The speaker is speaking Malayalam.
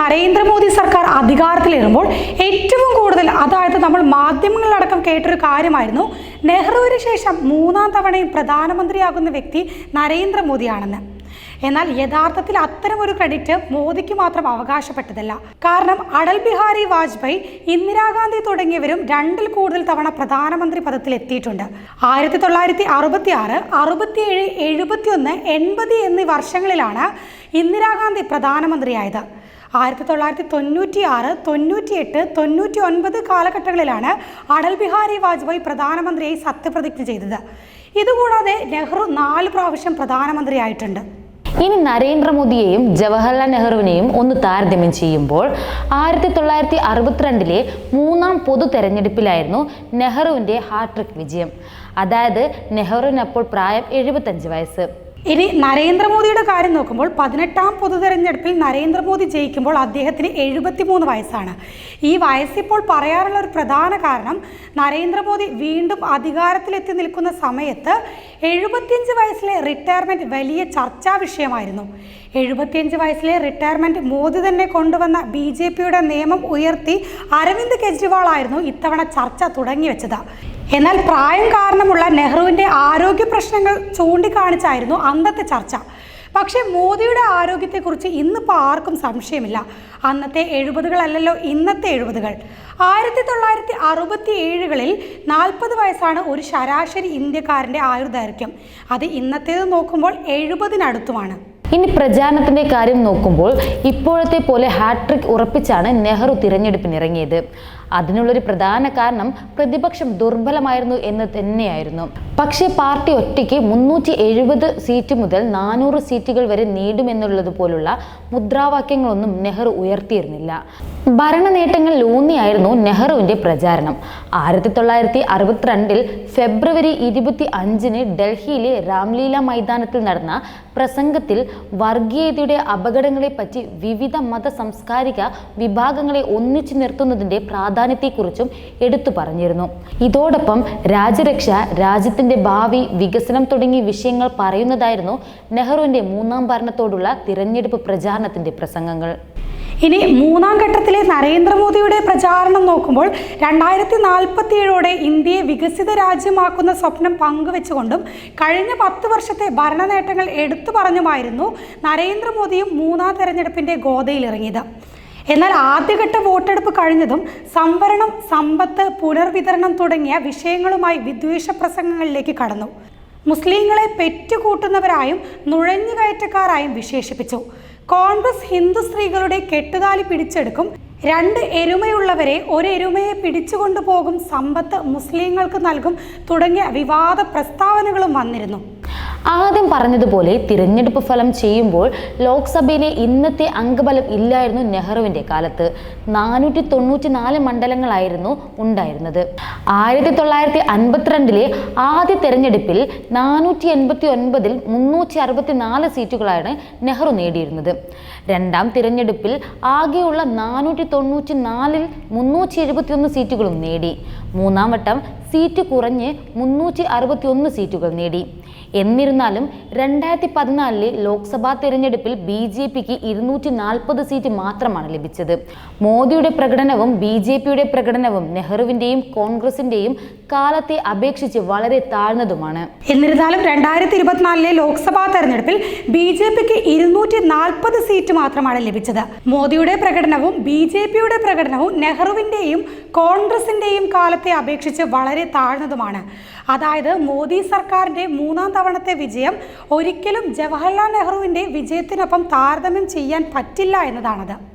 നരേന്ദ്രമോദി സർക്കാർ അധികാരത്തിലേറുമ്പോൾ ഏറ്റവും കൂടുതൽ അതായത് നമ്മൾ മാധ്യമങ്ങളിലടക്കം കേട്ടൊരു കാര്യമായിരുന്നു നെഹ്റുവിന് ശേഷം മൂന്നാം തവണയും പ്രധാനമന്ത്രിയാകുന്ന വ്യക്തി നരേന്ദ്രമോദിയാണെന്ന്. എന്നാൽ യഥാർത്ഥത്തിൽ അത്തരമൊരു ക്രെഡിറ്റ് മോദിക്ക് മാത്രം അവകാശപ്പെട്ടതല്ല. കാരണം അടൽ ബിഹാരി വാജ്പേയി ഇന്ദിരാഗാന്ധി തുടങ്ങിയവരും രണ്ടിൽ കൂടുതൽ തവണ പ്രധാനമന്ത്രി പദത്തിൽ എത്തിയിട്ടുണ്ട് ആയിരത്തി തൊള്ളായിരത്തി അറുപത്തി ആറ് അറുപത്തിയേഴ് എഴുപത്തിയൊന്ന് എൺപത് എന്നീ വർഷങ്ങളിലാണ് ഇന്ദിരാഗാന്ധി പ്രധാനമന്ത്രിയായത്. ആയിരത്തി തൊള്ളായിരത്തി തൊണ്ണൂറ്റി ആറ് തൊണ്ണൂറ്റി എട്ട് തൊണ്ണൂറ്റി ഒൻപത് കാലഘട്ടങ്ങളിലാണ് അടൽ ബിഹാരി വാജ്പേയി പ്രധാനമന്ത്രിയായി സത്യപ്രതിജ്ഞ ചെയ്തത്. ഇതുകൂടാതെ നെഹ്റു നാല് പ്രാവശ്യം പ്രധാനമന്ത്രിയായിട്ടുണ്ട്. ഇനി നരേന്ദ്രമോദിയെയും ജവഹർലാൽ നെഹ്റുവിനെയും ഒന്ന് താരതമ്യം ചെയ്യുമ്പോൾ ആയിരത്തി തൊള്ളായിരത്തി അറുപത്തിരണ്ടിലെ മൂന്നാം പൊതു തെരഞ്ഞെടുപ്പിലായിരുന്നു നെഹ്റുവിന്റെ ഹാട്രിക് വിജയം. അതായത് നെഹ്റുവിനപ്പോൾ പ്രായം എഴുപത്തഞ്ച് വയസ്സ്. ഇനി നരേന്ദ്രമോദിയുടെ കാര്യം നോക്കുമ്പോൾ പതിനെട്ടാം പൊതുതെരഞ്ഞെടുപ്പിൽ നരേന്ദ്രമോദി ജയിക്കുമ്പോൾ അദ്ദേഹത്തിന് എഴുപത്തിമൂന്ന് വയസ്സാണ്. ഈ വയസ്സിപ്പോൾ പറയാനുള്ള ഒരു പ്രധാന കാരണം നരേന്ദ്രമോദി വീണ്ടും അധികാരത്തിലെത്തി നിൽക്കുന്ന സമയത്ത് എഴുപത്തിയഞ്ച് വയസ്സിലെ റിട്ടയർമെന്റ് വലിയ ചർച്ചാ വിഷയമായിരുന്നു. എഴുപത്തിയഞ്ച് വയസ്സിലെ റിട്ടയർമെന്റ് മോദി തന്നെ കൊണ്ടുവന്ന ബി ജെ പിയുടെ നിയമം ഉയർത്തി അരവിന്ദ് കെജ്രിവാൾ ആയിരുന്നു ഇത്തവണ ചർച്ച തുടങ്ങി വെച്ചത്. എന്നാൽ പ്രായം കാരണമുള്ള നെഹ്റുവിന്റെ ആരോഗ്യ പ്രശ്നങ്ങൾ ചൂണ്ടിക്കാണിച്ചായിരുന്നു അന്നത്തെ ചർച്ച. പക്ഷേ മോദിയുടെ ആരോഗ്യത്തെക്കുറിച്ച് ഇന്നിപ്പോൾ ആർക്കും സംശയമില്ല. അന്നത്തെ എഴുപതുകളല്ലല്ലോ ഇന്നത്തെ എഴുപതുകൾ. ആയിരത്തി തൊള്ളായിരത്തി അറുപത്തി ഏഴുകളിൽ നാൽപ്പത് വയസ്സാണ് ഒരു ശരാശരി ഇന്ത്യക്കാരന്റെ ആയുർദൈർഘ്യം. അത് ഇന്നത്തേത് നോക്കുമ്പോൾ എഴുപതിനടുത്തുമാണ്. ഇനി പ്രചാരണത്തിന്റെ കാര്യം നോക്കുമ്പോൾ ഇപ്പോഴത്തെ പോലെ ഹാട്രിക് ഉറപ്പിച്ചാണ് നെഹ്റു തിരഞ്ഞെടുപ്പിനിറങ്ങിയത്. അതിനുള്ളൊരു പ്രധാന കാരണം പ്രതിപക്ഷം ദുർബലമായിരുന്നു എന്ന് തന്നെയായിരുന്നു. പക്ഷേ പാർട്ടി ഒറ്റയ്ക്ക് മുന്നൂറ്റി എഴുപത് സീറ്റ് മുതൽ നാനൂറ് സീറ്റുകൾ വരെ നേടുമെന്നുള്ളത് പോലുള്ള മുദ്രാവാക്യങ്ങളൊന്നും നെഹ്റു ഉയർത്തിയിരുന്നില്ല. ഭരണ നേട്ടങ്ങളിൽ ഊന്നിയായിരുന്നു നെഹ്റുവിന്റെ പ്രചാരണം. ആയിരത്തി തൊള്ളായിരത്തി അറുപത്തിരണ്ടിൽ ഫെബ്രുവരി ഇരുപത്തി അഞ്ചിന് ഡൽഹിയിലെ രാംലീല മൈതാനത്തിൽ നടന്ന പ്രസംഗത്തിൽ വർഗീയതയുടെ അപകടങ്ങളെപ്പറ്റി വിവിധ മത സാംസ്കാരിക വിഭാഗങ്ങളെ ഒന്നിച്ചു നിർത്തുന്നതിന്റെ നിർത്തുന്നതിന്റെ പ്രാധാന്യത്തെക്കുറിച്ചും എടുത്തു പറഞ്ഞിരുന്നു. ഇതോടൊപ്പം രാജ്യരക്ഷ രാജ്യത്തിന്റെ ഭാവി വികസനം തുടങ്ങിയ വിഷയങ്ങൾ പറയുന്നതായിരുന്നു നെഹ്റുവിന്റെ മൂന്നാം ഭരണത്തോടുള്ള തിരഞ്ഞെടുപ്പ് പ്രചാരണത്തിന്റെ പ്രസംഗങ്ങൾ. ഇനി മൂന്നാം ഘട്ടത്തിലെ നരേന്ദ്രമോദിയുടെ പ്രചാരണം നോക്കുമ്പോൾ രണ്ടായിരത്തി നാൽപ്പത്തി ഏഴോടെ ഇന്ത്യയെ വികസിത രാജ്യമാക്കുന്ന സ്വപ്നം പങ്കുവെച്ചുകൊണ്ടും കഴിഞ്ഞ പത്ത് വർഷത്തെ ഭരണ നേട്ടങ്ങൾ എടുത്തു പറഞ്ഞുമായിരുന്നു നരേന്ദ്രമോദിയും മൂന്നാം തെരഞ്ഞെടുപ്പിന്റെ ഗോതയിലിറങ്ങിയത് എന്നാൽ ആദ്യഘട്ട വോട്ടെടുപ്പ് കഴിഞ്ഞതും സംവരണം സമ്പത്ത് പുനർവിതരണം തുടങ്ങിയ വിഷയങ്ങളുമായി വിദ്വേഷ പ്രസംഗങ്ങളിലേക്ക് കടന്നു. മുസ്ലിങ്ങളെ പെറ്റുകൂട്ടുന്നവരായും നുഴഞ്ഞുകയറ്റക്കാരായും വിശേഷിപ്പിച്ചു. കോൺഗ്രസ് ഹിന്ദു സ്ത്രീകളുടെ കെട്ടുതാലി പിടിച്ചെടുക്കും. രണ്ട് എരുമയുള്ളവരെ ഒരു എരുമയെ പിടിച്ചുകൊണ്ടു പോകും സമ്പത്ത് മുസ്ലിങ്ങൾക്ക് നൽകും തുടങ്ങിയ വിവാദ പ്രസ്താവനകളും വന്നിരുന്നു. ആദ്യം പറഞ്ഞതുപോലെ തിരഞ്ഞെടുപ്പ് ഫലം ചെയ്യുമ്പോൾ ലോക്സഭയിലെ ഇന്നത്തെ അംഗബലം ഇല്ലായിരുന്നു നെഹ്റുവിന്റെ കാലത്ത്. നാനൂറ്റി തൊണ്ണൂറ്റി നാല് മണ്ഡലങ്ങളായിരുന്നു ഉണ്ടായിരുന്നത്. ആയിരത്തി തൊള്ളായിരത്തി അൻപത്തിരണ്ടിലെ ആദ്യ തെരഞ്ഞെടുപ്പിൽ നാനൂറ്റി എൺപത്തി ഒൻപതിൽ മുന്നൂറ്റി അറുപത്തി നാല് സീറ്റുകളാണ് നെഹ്റു നേടിയിരുന്നത്. രണ്ടാം തിരഞ്ഞെടുപ്പിൽ ആകെയുള്ള നാനൂറ്റി തൊണ്ണൂറ്റി നാലിൽ മുന്നൂറ്റി എഴുപത്തി ഒന്ന് സീറ്റുകളും നേടി. മൂന്നാം വട്ടം സീറ്റ് കുറഞ്ഞ് മുന്നൂറ്റി അറുപത്തി ഒന്ന് സീറ്റുകൾ നേടി. എന്നിരുന്നാലും രണ്ടായിരത്തി പതിനാലിലെ ലോക്സഭാ തെരഞ്ഞെടുപ്പിൽ ബി ജെ പിക്ക് ഇരുന്നൂറ്റി നാൽപ്പത് സീറ്റ് മാത്രമാണ് ലഭിച്ചത്. മോദിയുടെ പ്രകടനവും ബി ജെ പിയുടെ പ്രകടനവും നെഹ്റുവിന്റെയും കോൺഗ്രസിന്റെയും കാലത്തെ അപേക്ഷിച്ച് വളരെ താഴ്ന്നതുമാണ്. എന്നിരുന്നാലും രണ്ടായിരത്തി ഇരുപത്തിനാലിലെ ലോക്സഭാ തെരഞ്ഞെടുപ്പിൽ ബി ജെ പിക്ക് ഇരുന്നൂറ്റി നാൽപ്പത് സീറ്റ് മാത്രമാണ് ലഭിച്ചത്. മോദിയുടെ പ്രകടനവും ബി ജെ പിയുടെ പ്രകടനവും നെഹ്റുവിന്റെയും കോൺഗ്രസിന്റെയും കാലത്തെ അപേക്ഷിച്ച് വളരെ താഴ്ന്നതുമാണ്. അതായത് മോദി സർക്കാരിന്റെ മൂന്നാം തവണത്തെ വിജയം ഒരിക്കലും ജവഹർലാൽ നെഹ്റുവിന്റെ വിജയത്തിനൊപ്പം താരതമ്യം ചെയ്യാൻ പറ്റില്ല എന്നതാണത്.